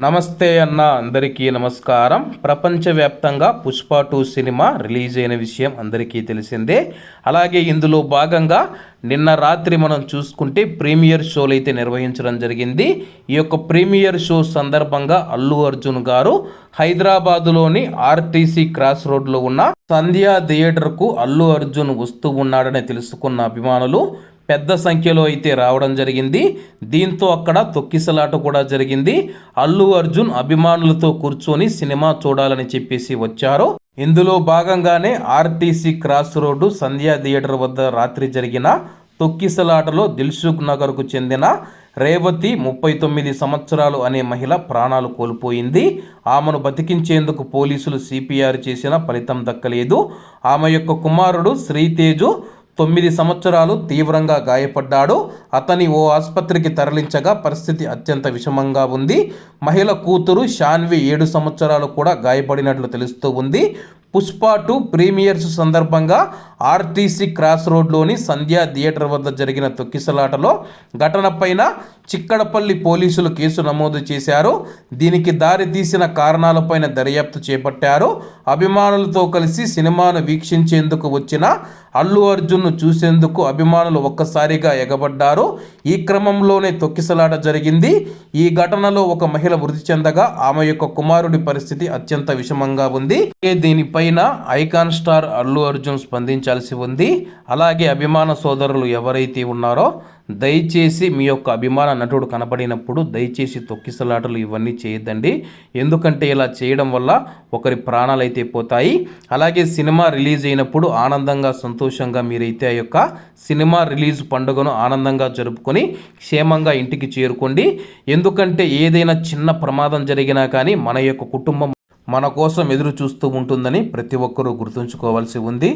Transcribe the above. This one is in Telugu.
నమస్తే అన్న అందరికీ నమస్కారం. ప్రపంచవ్యాప్తంగా పుష్ప టూ సినిమా రిలీజ్ అయిన విషయం అందరికీ తెలిసిందే. అలాగే ఇందులో భాగంగా నిన్న రాత్రి మనం చూసుకుంటే ప్రీమియర్ షోలు అయితే నిర్వహించడం జరిగింది. ఈ యొక్క ప్రీమియర్ షో సందర్భంగా అల్లు అర్జున్ గారు హైదరాబాదులోని ఆర్టీసీ క్రాస్ రోడ్లో ఉన్న సంధ్యా థియేటర్కు అల్లు అర్జున్ వస్తూ ఉన్నాడని తెలుసుకున్న అభిమానులు పెద్ద సంఖ్యలో అయితే రావడం జరిగింది. దీంతో అక్కడ తొక్కిసలాట కూడా జరిగింది. అల్లు అర్జున్ అభిమానులతో కూర్చొని సినిమా చూడాలని చెప్పేసి వచ్చారు. ఇందులో భాగంగానే RTC cross road Sandhya theatre వద్ద రాత్రి జరిగిన తొక్కిసలాటలో దిల్సుఖ్ నగర్కు చెందిన రేవతి ముప్పై తొమ్మిది సంవత్సరాలు అనే మహిళ ప్రాణాలు కోల్పోయింది. ఆమెను బతికించేందుకు పోలీసులు సిపిఆర్ చేసిన ఫలితం దక్కలేదు. ఆమె యొక్క కుమారుడు శ్రీతేజు తొమ్మిది సంవత్సరాలు తీవ్రంగా గాయపడ్డాడు. అతని ఓ ఆసుపత్రికి తరలించగా పరిస్థితి అత్యంత విషమంగా ఉంది. మహిళ కూతురు షాన్వి ఏడు సంవత్సరాలు కూడా గాయపడినట్లు తెలుస్తూ ఉంది. పుష్ప టూ ప్రీమియర్స్ సందర్భంగా ఆర్టీసీ క్రాస్ రోడ్లోని సంధ్యా థియేటర్ వద్ద జరిగిన తొక్కిసలాటలో ఘటనపైన చిక్కడపల్లి పోలీసులు కేసు నమోదు చేశారు. దీనికి దారితీసిన కారణాలపైన దర్యాప్తు చేపట్టారు. అభిమానులతో కలిసి సినిమాను వీక్షించేందుకు వచ్చిన అల్లు అర్జున్ను చూసేందుకు అభిమానులు ఒక్కసారిగా ఎగబడ్డారు. ఈ క్రమంలోనే తొక్కిసలాట జరిగింది. ఈ ఘటనలో ఒక మహిళ మృతి చెందగా ఆమె యొక్క కుమారుడి పరిస్థితి అత్యంత విషమంగా ఉంది. దీనిపైన ఐకాన్ స్టార్ అల్లు అర్జున్ స్పందించాల్సి ఉంది. అలాగే అభిమాన సోదరులు ఎవరైతే ఉన్నారో దయచేసి మీ యొక్క అభిమాన నటుడు కనబడినప్పుడు దయచేసి తొక్కిసలాటలు ఇవన్నీ చేయొద్దండి. ఎందుకంటే ఇలా చేయడం వల్ల ఒకరి ప్రాణాలు అయితే పోతాయి. అలాగే సినిమా రిలీజ్ అయినప్పుడు ఆనందంగా సంతోషంగా మీరైతే ఆ యొక్క సినిమా రిలీజ్ పండుగను ఆనందంగా జరుపుకొని క్షేమంగా ఇంటికి చేరుకోండి. ఎందుకంటే ఏదైనా చిన్న ప్రమాదం జరిగినా కానీ మన యొక్క కుటుంబం మన కోసం ఎదురు చూస్తూ ఉంటుందని ప్రతి ఒక్కరూ గుర్తుంచుకోవాల్సి ఉంది.